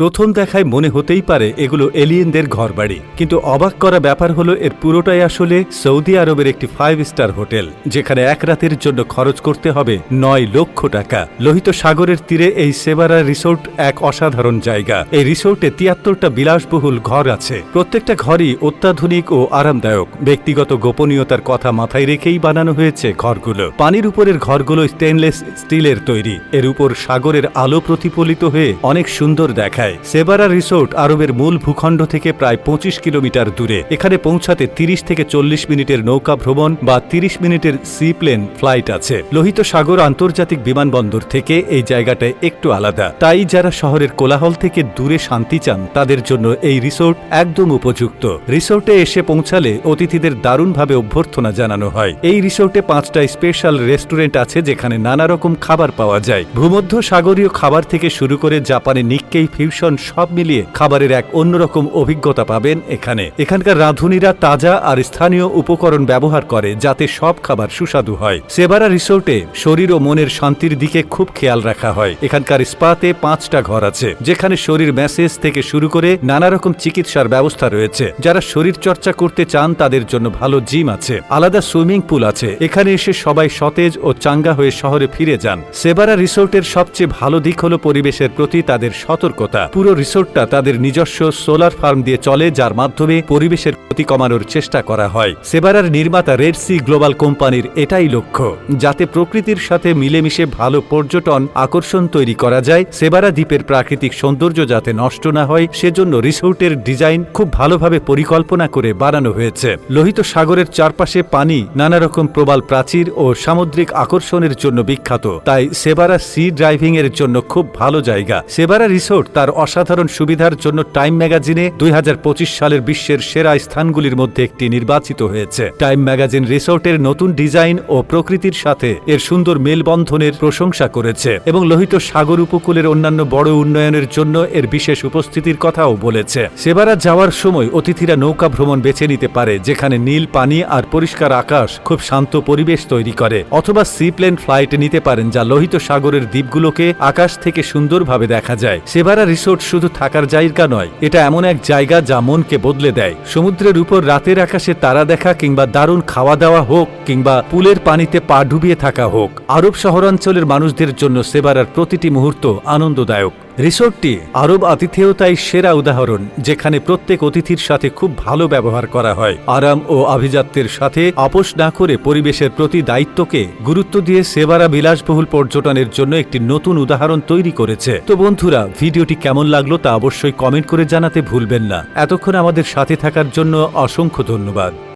প্রথম দেখায় মনে হতেই পারে এগুলো এলিয়েনদের ঘরবাড়ি, কিন্তু অবাক করা ব্যাপার হলো এর পুরোটাই আসলে সৌদি আরবের একটি ফাইভ স্টার হোটেল, যেখানে এক রাতের জন্য খরচ করতে হবে নয় লক্ষ টাকা। লোহিত সাগরের তীরে এই সেবারা রিসোর্ট এক অসাধারণ জায়গা। এই রিসোর্টে তিয়াত্তরটা বিলাসবহুল ঘর আছে। প্রত্যেকটা ঘরই অত্যাধুনিক ও আরামদায়ক। ব্যক্তিগত গোপনীয়তার কথা মাথায় রেখেই বানানো হয়েছে ঘরগুলো। পানির উপরের ঘরগুলো স্টেনলেস স্টিলের তৈরি। এর উপর সাগরের আলো প্রতিফলিত হয়ে অনেক সুন্দর দেখায়। সেবারা রিসোর্ট আরবের মূল ভূখণ্ড থেকে প্রায় পঁচিশ কিলোমিটার দূরে। এখানে পৌঁছাতে তিরিশ থেকে চল্লিশ মিনিটের নৌকা ভ্রমণ বা তিরিশ মিনিটের সি প্লেন ফ্লাইট আছে। লোহিত সাগর আন্তর্জাতিক বিমানবন্দর থেকে এই জায়গাটা একটু আলাদা। তাই যারা শহরের কোলাহল থেকে দূরে শান্তি চান, তাদের জন্য এই রিসোর্ট একদম উপযুক্ত। রিসোর্টে এসে পৌঁছালে অতিথিদের দারুণভাবে অভ্যর্থনা জানানো হয়। এই রিসোর্টে পাঁচটা স্পেশাল রেস্টুরেন্ট আছে, যেখানে নানা রকম খাবার পাওয়া যায়। ভূমধ্য সাগরীয় খাবার থেকে শুরু করে জাপানে নিক্কেই ফিউশন সব মিলিয়ে খাবারের এক অন্যরকম অভিজ্ঞতা পাবেন এখানে। এখানকার রাঁধুনিরা তাজা আর স্থানীয় উপকরণ ব্যবহার করে যাতে সব খাবার সুস্বাদু হয়। সেবারা রিসোর্টে শরীর ও মনের শান্তির দিকে খুব খেয়াল রাখা হয়। এখানকার স্পাতে পাঁচটা ঘর আছে, যেখানে শরীর ম্যাসেজ থেকে শুরু করে নানা রকম চিকিৎসার ব্যবস্থা রয়েছে। যারা শরীর চর্চা করতে চান, তাদের জন্য ভালো জিম আছে। আলাদা সুইমিং পুল আছে। এখানে এসে সবাই সতেজ ও চাঙ্গা হয়ে শহরে ফিরে যান। সেবারা রিসোর্টের সবচেয়ে ভালো দিক হল পরিবেশের প্রতি তাদের সতর্কতা। পুরো রিসোর্টটা তাদের নিজস্ব সোলার ফার্ম দিয়ে চলে, যার মাধ্যমে পরিবেশের ক্ষতি কমানোর চেষ্টা করা হয়। সেবারার নির্মাতা রেড সি গ্লোবাল কোম্পানির এটাই লক্ষ্য, যাতে প্রকৃতির সাথে মিলেমিশে ভালো পর্যটন আকর্ষণ তৈরি করা যায়। সেবারা দ্বীপের প্রাকৃতিক সৌন্দর্য যাতে নষ্ট না হয়, সেজন্য রিসোর্টের ডিজাইন খুব ভালোভাবে পরিকল্পনা করে বানানো হয়েছে। লোহিত সাগরের চারপাশে পানি নানা রকম প্রবাল প্রাচীর ও সামুদ্রিক আকর্ষণের জন্য বিখ্যাত। তাই সেবারা সি ড্রাইভিং এর জন্য খুব ভালো জায়গা। সেবারা রিসোর্ট তার অসাধারণ সুবিধার জন্য টাইম ম্যাগাজিনে দুই হাজার পঁচিশ সালের বিশ্বের সেরা স্থানগুলির মধ্যে একটি নির্বাচিত হয়েছে। টাইম ম্যাগাজিন রিসোর্টের নতুন ডিজাইন ও প্রকৃতির সাথে এর সুন্দর মেলবন্ধনের প্রশংসা করেছে এবং লোহিত সাগর উপকূলের অন্যান্য বড় উন্নয়নের জন্য এর বিশেষ উপস্থিতির কথাও বলেছে। সেবারা যাওয়ার সময় অতিথিরা নৌকা ভ্রমণ বেছে নিতে পারে, যেখানে নীল পানি আর পরিষ্কার আকাশ খুব শান্ত পরিবেশ তৈরি করে, অথবা সি প্লেন ফ্লাইট নিতে পারেন যা লোহিত সাগরের দ্বীপগুলোকে আকাশ থেকে সুন্দরভাবে দেখা যায়। সেবারা রিসোর্ট শুধু থাকার জায়গা নয়, এটা এমন এক জায়গা যা মনকে বদলে দেয়। সমুদ্রের উপর রাতের আকাশে তারা দেখা কিংবা দারুণ খাওয়া দাওয়া হোক কিংবা পুলের পানিতে পা ডুবিয়ে থাকা হোক, আরব শহরাঞ্চলের মানুষদের জন্য সেবারার প্রতিটি মুহূর্ত আনন্দদায়ক। রিসোর্টটি আরব আতিথেয়তায় সেরা উদাহরণ, যেখানে প্রত্যেক অতিথির সাথে খুব ভালো ব্যবহার করা হয়। আরাম ও আভিজাত্যের সাথে আপোষ না করে পরিবেশের প্রতি দায়িত্বকে গুরুত্ব দিয়ে সেবারা বিলাসবহুল পর্যটনের জন্য একটি নতুন উদাহরণ তৈরি করেছে। তো বন্ধুরা, ভিডিওটি কেমন লাগল তা অবশ্যই কমেন্ট করে জানাতে ভুলবেন না। এতক্ষণ আমাদের সাথে থাকার জন্য অসংখ্য ধন্যবাদ।